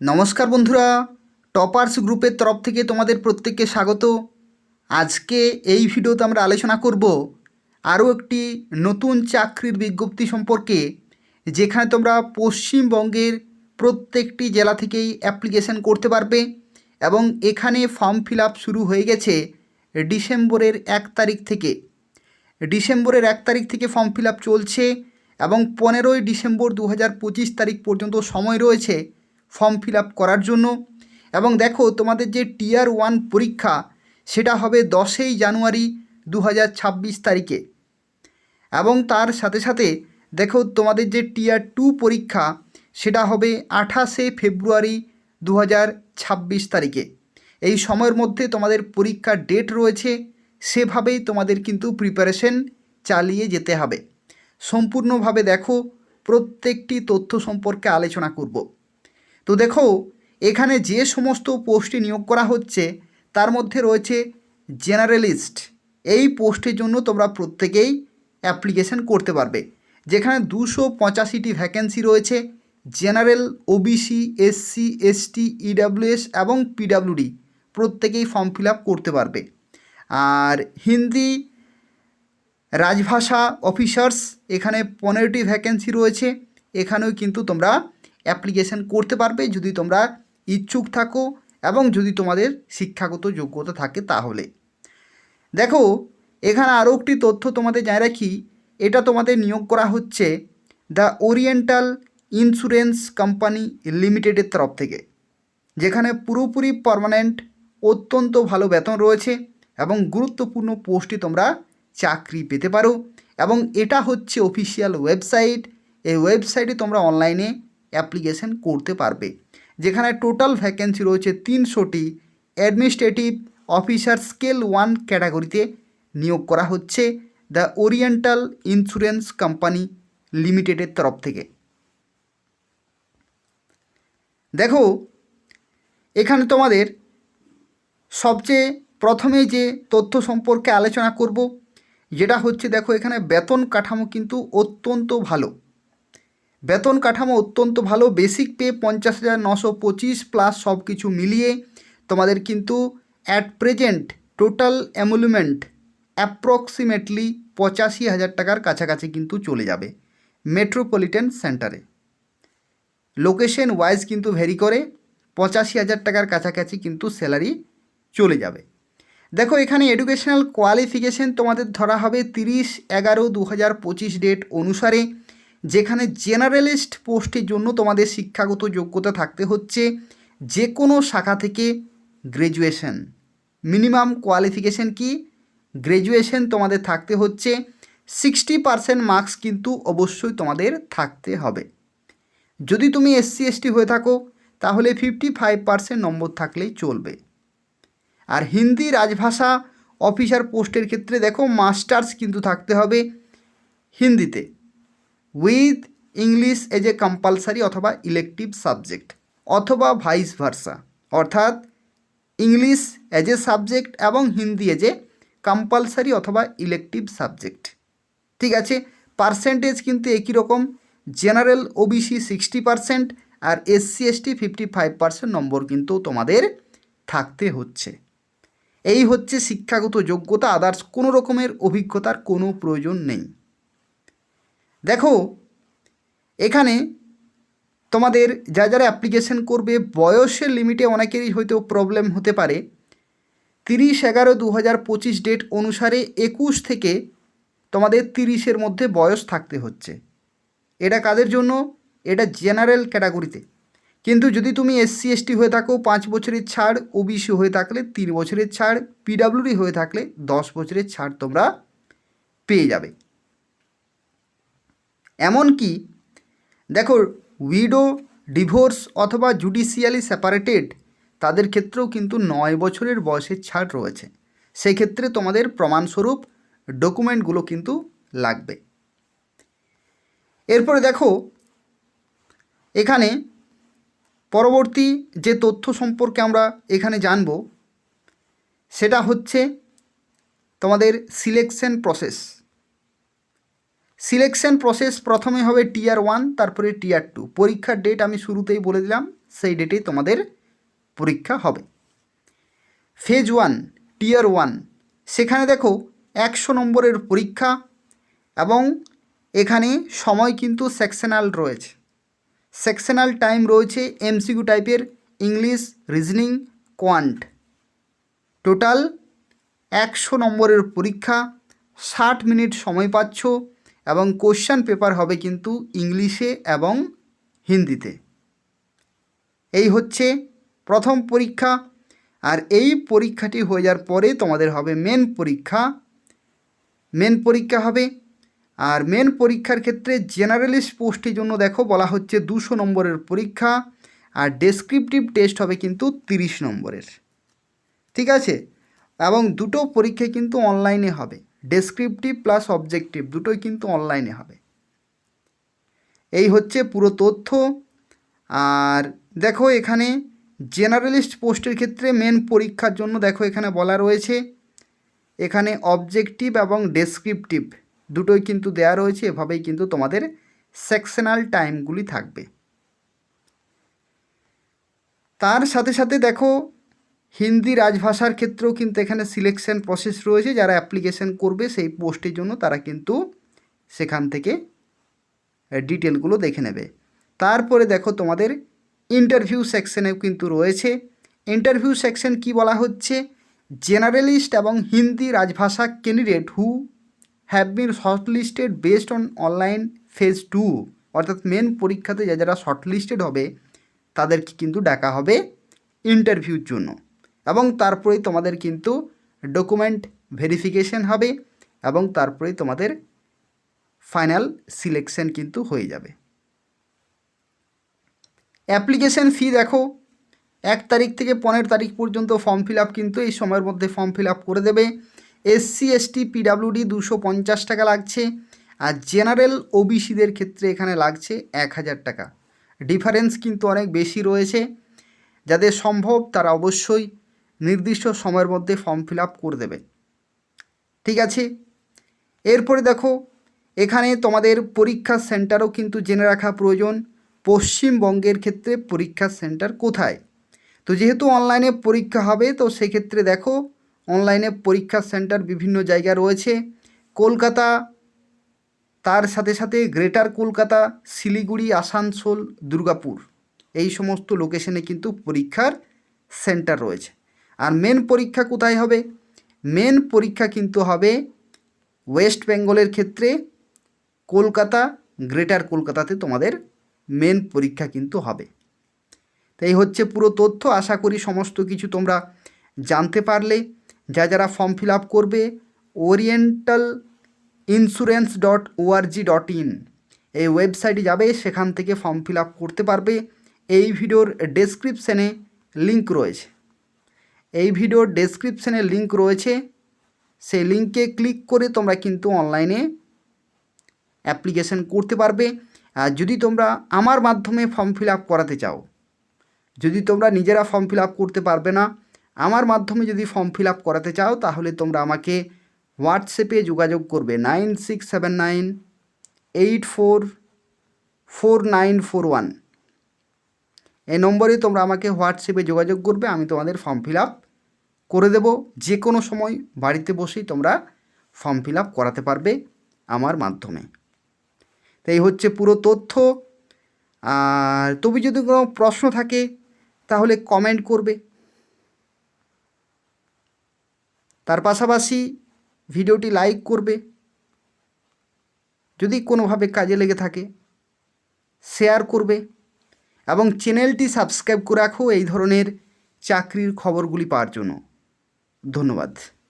নমস্কার বন্ধুরা, টপার্স গ্রুপের তরফ থেকে তোমাদের প্রত্যেককে স্বাগত। আজকে এই ভিডিওতে আমরা আলোচনা করব আরও একটি নতুন চাকরির বিজ্ঞপ্তি সম্পর্কে, যেখানে তোমরা পশ্চিমবঙ্গের প্রত্যেকটি জেলা থেকেই অ্যাপ্লিকেশন করতে পারবে এবং এখানে ফর্ম ফিল শুরু হয়ে গেছে ডিসেম্বরের এক তারিখ থেকে। ডিসেম্বরের এক তারিখ থেকে ফর্ম ফিল চলছে এবং পনেরোই ডিসেম্বর দু হাজার পঁচিশ তারিখ পর্যন্ত সময় রয়েছে ফর্ম ফিল করার জন্য। এবং দেখো, তোমাদের যে টিয়ার ওয়ান পরীক্ষা, সেটা হবে দশই জানুয়ারি দু হাজার ছাব্বিশ তারিখে। এবং তার সাথে সাথে দেখো, তোমাদের যে টিয়ার টু পরীক্ষা, সেটা হবে আঠাশে ফেব্রুয়ারি দু হাজার ছাব্বিশ তারিখে। এই সময়ের মধ্যে তোমাদের পরীক্ষার ডেট রয়েছে, সেভাবেই তোমাদের কিন্তু প্রিপারেশন চালিয়ে যেতে হবে। সম্পূর্ণভাবে দেখো, প্রত্যেকটি তথ্য সম্পর্কে আলোচনা করব। তো দেখো, এখানে যে সমস্ত পোস্টে নিয়োগ করা হচ্ছে, তার মধ্যে রয়েছে জেনারেলিস্ট। এই পোস্টের জন্য তোমরা প্রত্যেকেই অ্যাপ্লিকেশন করতে পারবে। যেখানে দুশো পঁচাশিটি ভ্যাকেন্সি রয়েছে, general, OBC, SC, ST, EWS এবং পিডাব্লিউডি। প্রত্যেকেই ফর্ম ফিল করতে পারবে। আর হিন্দি রাজভাষা অফিসার্স, এখানে পনেরোটি ভ্যাকেন্সি রয়েছে, এখানেও কিন্তু তোমরা অ্যাপ্লিকেশন করতে পারবে যদি তোমরা ইচ্ছুক থাকো এবং যদি তোমাদের শিক্ষাগত যোগ্যতা থাকে তাহলে। দেখো, এখানে আরও একটি তথ্য তোমাদের জানিয়ে রাখি। এটা তোমাদের নিয়োগ করা হচ্ছে দ্য ওরিয়েন্টাল ইন্স্যুরেন্স কোম্পানি লিমিটেডের তরফ থেকে, যেখানে পুরোপুরি পার্মানেন্ট, অত্যন্ত ভালো বেতন রয়েছে এবং গুরুত্বপূর্ণ পোস্টে তোমরা চাকরি পেতে পারো এবং এটা হচ্ছে অফিসিয়াল ওয়েবসাইট। এই ওয়েবসাইটে তোমরা অনলাইনে অ্যাপ্লিকেশন করতে পারবে। যেখানে টোটাল ভ্যাকেন্সি রয়েছে তিনশোটি। অ্যাডমিনিস্ট্রেটিভ অফিসার স্কেল ওয়ান ক্যাটাগরিতে নিয়োগ করা হচ্ছে দ্য ওরিয়েন্টাল ইন্স্যুরেন্স কোম্পানি লিমিটেডের তরফ থেকে। দেখো, এখানে তোমাদের সবচেয়ে প্রথমে যে তথ্য সম্পর্কে আলোচনা করব, যেটা হচ্ছে দেখো, এখানে বেতন কাঠামো কিন্তু অত্যন্ত ভালো। বেতন কাঠামো অত্যন্ত ভালো বেসিক পে পঞ্চাশ হাজার নশো পঁচিশ প্লাস সব কিছু মিলিয়ে তোমাদের কিন্তু at present total emolument approximately পঁচাশি হাজার টাকার কাছাকাছি কিন্তু চলে যাবে মেট্রোপলিটন সেন্টারে লোকেশন ওয়াইজ কিন্তু ভেরি করে, পঁচাশি হাজার টাকার কাছাকাছি কিন্তু স্যালারি চলে যাবে। দেখো, এখানে এডুকেশনাল কোয়ালিফিকেশন তোমাদের ধরা হবে তিরিশ এগারো দু হাজার পঁচিশ ডেট অনুসারে। যেখানে জেনারেলিস্ট পোস্টের জন্য তোমাদের শিক্ষাগত যোগ্যতা থাকতে হচ্ছে যে কোনো শাখা থেকে গ্র্যাজুয়েশন। মিনিমাম কোয়ালিফিকেশন কি? গ্র্যাজুয়েশন তোমাদের থাকতে হচ্ছে সিক্সটি পারসেন্ট মার্কস কিন্তু অবশ্যই তোমাদের থাকতে হবে। যদি তুমি এসসি, এসটি হয়ে থাকো, তাহলে ফিফটি ফাইভ পারসেন্ট নম্বর থাকলেই চলবে। আর হিন্দি রাজভাষা অফিসার পোস্টের ক্ষেত্রে দেখো মাস্টার্স কিন্তু থাকতে হবে হিন্দিতে। With English as a compulsory অথবা ইলেকটিভ সাবজেক্ট অথবা ভাইস ভার্সা অর্থাৎ ইংলিশ এজ এ সাবজেক্ট এবং হিন্দি এজ এ কম্পালসারি অথবা ইলেকটিভ সাবজেক্ট ঠিক আছে? পার্সেন্টেজ কিন্তু একই রকম জেনারেল ওবিসি সিক্সটি পারসেন্ট আর SC ST fifty five percent number কিন্তু তোমাদের থাকতে হচ্ছে। এই হচ্ছে শিক্ষাগত যোগ্যতা আদার্স কোনো রকমের অভিজ্ঞতার কোনো প্রয়োজন নেই। দেখো, এখানে তোমাদের যা যারা অ্যাপ্লিকেশন করবে, বয়সের লিমিটে অনেকেরই হয়তো প্রবলেম হতে পারে। তিরিশ এগারো দু হাজার পঁচিশ ডেট অনুসারে একুশ থেকে তোমাদের তিরিশের মধ্যে বয়স থাকতে হচ্ছে। এটা কাদের জন্য? এটা জেনারেল ক্যাটাগরিতে কিন্তু যদি তুমি এসসি এসটি হয়ে থাকো, পাঁচ বছরের ছাড় ওবিসি হয়ে থাকলে তিন বছরের ছাড় পিডাব্লিউডি হয়ে থাকলে দশ বছরের ছাড় তোমরা পেয়ে যাবে। এমনকি, দেখো, উইডো, ডিভোর্স অথবা জুডিশিয়ালি সেপারেটেড তাদের ক্ষেত্রেও কিন্তু নয় বছরের বয়সের ছাড় রয়েছে। সেই ক্ষেত্রে তোমাদের প্রমাণস্বরূপ ডকুমেন্টগুলো কিন্তু লাগবে। এরপরে দেখো, এখানে পরবর্তী যে তথ্য সম্পর্কে আমরা এখানে জানব, সেটা হচ্ছে তোমাদের সিলেকশন প্রসেস সিলেকশন প্রসেস প্রথমে হবে টিয়ার ওয়ান তারপরে টিয়ার টু পরীক্ষার ডেট আমি শুরুতেই বলে দিলাম, সেই ডেটেই তোমাদের পরীক্ষা হবে। ফেজ ওয়ান টিয়ার ওয়ান সেখানে দেখো একশো নম্বরের পরীক্ষা এবং এখানে সময় কিন্তু সেকশনাল রয়েছে। সেকশনাল টাইম রয়েছে এমসিকিউ টাইপের ইংলিশ রিজনিং কোয়ান্ট টোটাল একশো নম্বরের পরীক্ষা, ষাট মিনিট সময় পাচ্ছ। এবং কোশ্চান পেপার হবে কিন্তু ইংলিশে এবং হিন্দিতে। এই হচ্ছে প্রথম পরীক্ষা। আর এই পরীক্ষাটি হয়ে যাওয়ার পরে তোমাদের হবে মেন পরীক্ষা। মেন পরীক্ষা হবে। আর মেন পরীক্ষার ক্ষেত্রে জেনারেলিস্ট পোস্টের জন্য দেখো বলা হচ্ছে দুশো নম্বরের পরীক্ষা। আর ডেসক্রিপটিভ টেস্ট হবে কিন্তু তিরিশ নম্বরের। ঠিক আছে? এবং দুটো পরীক্ষা কিন্তু অনলাইনে হবে। ডেসক্রিপটিভ প্লাস অবজেক্টিভ দুটোই কিন্তু অনলাইনে হবে। এই হচ্ছে পুরো তথ্য। আর দেখো এখানে জেনারেলিস্ট পোস্টের ক্ষেত্রে মেন পরীক্ষার জন্য দেখো এখানে বলা রয়েছে। এখানে অবজেক্টিভ এবং ডেসক্রিপটিভ দুটোই কিন্তু দেয়া রয়েছে, এভাবেই কিন্তু তোমাদের সেকশনাল টাইমগুলি থাকবে। তার সাথে সাথে দেখো হিন্দি রাজভাষার ক্ষেত্রেও কিন্তু এখানে সিলেকশন প্রসেস রয়েছে, যারা অ্যাপ্লিকেশন করবে সেই পোস্টের জন্য তারা কিন্তু সেখান থেকে ডিটেলগুলো দেখে নেবে। তারপরে দেখো তোমাদের ইন্টারভিউ সেকশনেও কিন্তু রয়েছে। ইন্টারভিউ সেকশন কি বলা হচ্ছে? জেনারেলিস্ট এবং Hindi Rajbhasha candidate who have been shortlisted based on online phase two অর্থাৎ মেন পরীক্ষাতে যা যারা শর্টলিস্টেড হবে, তাদেরকে কিন্তু ডাকা হবে ইন্টারভিউর জন্য। এবং তারপরেই তোমাদের কিন্তু ডকুমেন্ট ভেরিফিকেশন হবে এবং তারপরেই তোমাদের ফাইনাল সিলেকশন কিন্তু হয়ে যাবে। অ্যাপ্লিকেশন ফি দেখো, এক তারিখ থেকে পনেরো তারিখ পর্যন্ত ফর্ম ফিল কিন্তু এই সময়ের মধ্যে ফর্ম ফিল করে দেবে। এসসি এসটি পিডাব্লিউডি দুশো পঞ্চাশ টাকা লাগছে আর জেনারেল ওবিসিদের ক্ষেত্রে এখানে লাগছে এক হাজার টাকা। ডিফারেন্স কিন্তু অনেক বেশি রয়েছে। যাদের সম্ভব তারা অবশ্যই নির্দিষ্ট সময়ের মধ্যে ফর্ম ফিল আপ করে দেবে। ঠিক আছে? এরপরে দেখো, এখানে তোমাদের পরীক্ষার সেন্টারও কিন্তু জেনে রাখা প্রয়োজন, পশ্চিমবঙ্গের ক্ষেত্রে পরীক্ষার সেন্টার কোথায়? তো যেহেতু অনলাইনে পরীক্ষা হবে, তো সেক্ষেত্রে দেখো অনলাইনে পরীক্ষার সেন্টার বিভিন্ন জায়গা রয়েছে। কলকাতা, তার সাথে সাথে গ্রেটার কলকাতা, শিলিগুড়ি, আসানসোল, দুর্গাপুর। এই সমস্ত লোকেশনে কিন্তু পরীক্ষার সেন্টার রয়েছে। আর মেন পরীক্ষা কোথায় হবে? মেন পরীক্ষা কিন্তু হবে ওয়েস্ট বেঙ্গলের ক্ষেত্রে। কলকাতা গ্রেটার কলকাতাতে তোমাদের মেন পরীক্ষা কিন্তু হবে। তো এই হচ্ছে পুরো তথ্য। আশা করি সমস্ত কিছু তোমরা জানতে পারলে। যা যারা ফর্ম ফিল আপ করবে oriental insurance dot org dot in এই ওয়েবসাইটে যাবে। সেখান থেকে ফর্ম ফিল আপ করতে পারবে। এই ভিডিওর ডেসক্রিপশানে লিঙ্ক রয়েছে। এই ভিডিওর ডেসক্রিপশানে লিঙ্ক রয়েছে। সেই লিঙ্কে ক্লিক করে তোমরা কিন্তু অনলাইনে অ্যাপ্লিকেশন করতে পারবে। আর যদি তোমরা আমার মাধ্যমে ফর্ম ফিল আপ করাতে চাও, যদি তোমরা নিজেরা ফর্ম ফিল আপ করতে পারবে না, আমার মাধ্যমে যদি ফর্ম ফিল আপ করাতে চাও, তাহলে তোমরা আমাকে হোয়াটসঅ্যাপে যোগাযোগ করবে। Nine six seven nine, eight four four nine four one. এই নম্বরে তোমরা আমাকে হোয়াটসঅ্যাপে যোগাযোগ করবে, আমি তোমাদের ফর্ম ফিল আপ করে দেব। যে কোনো সময় বাড়িতে বসেই তোমরা ফর্ম ফিল আপ করাতে পারবে আমার মাধ্যমে। তো এই হচ্ছে পুরো তথ্য। আর তবে যদি কোনো প্রশ্ন থাকে, তাহলে কমেন্ট করবে। তার পাশাপাশি ভিডিওটি লাইক করবে। যদি কোনোভাবে কাজে লেগে থাকে শেয়ার করবে। এবং চ্যানেলটি সাবস্ক্রাইব করে রাখো এই ধরনের চাকরির খবরগুলি পাওয়ার জন্য। ধন্যবাদ।